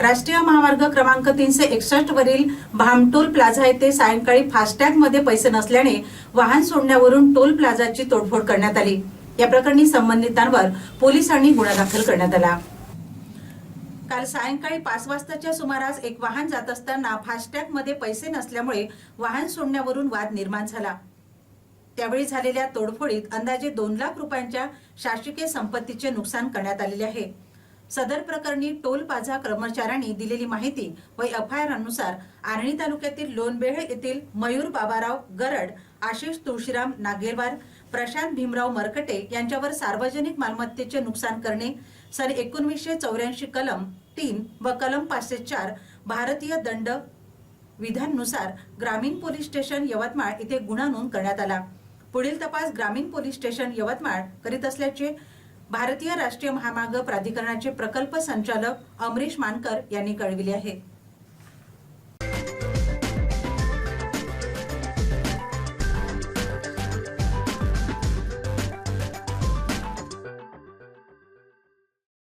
राष्ट्रीय महामार्ग क्रमांक तीनशे एकसष्ट वरील भामटोल प्लाझा येथे सायंकाळी फास्टॅगमध्ये पैसे नसल्याने वाहन सोडण्यावरून टोल प्लाझाची तोडफोड करण्यात आली. या प्रकरणी संबंधितांवर पोलिसांनी गुन्हा दाखल करण्यात आला. काल सायंकाळी पाच वाजताच्या सुमारास एक वाहन जात असताना फास्टॅगमध्ये पैसे नसल्यामुळे वाहन सोडण्यावरून वाद निर्माण झाला. त्यावेळी झालेल्या तोडफोडीत अंदाजे दोन लाख रुपयांच्या शासकीय संपत्तीचे नुकसान करण्यात आलेले आहे. सदर प्रकरणी टोल पाझा कर्मचाऱ्यांनी दिलेली माहिती व एफआयआर अनुसार आर्णी तालुक्यातील लोणबेळ येथील मयूर बाबाराव गरड आशिष तुळशीराम नागेरवार प्रशांत भीमराव मरकटे यांच्यावर सार्वजनिक मालमत्तेचे नुकसान करणे सन एकोणवीसशे चौऱ्याऐंशी कलम तीन व कलम पाचशे चार भारतीय दंड विधाननुसार ग्रामीण पोलीस स्टेशन यवतमाळ इथे गुन्हा नोंद करण्यात आला. पुढील तपास ग्रामीण पोलीस स्टेशन यवतमाळ करीत असल्याचे भारतीय राष्ट्रीय महामार्ग प्राधिकरणाचे प्रकल्प संचालक अमरीश मानकर यांनी कळविले आहे.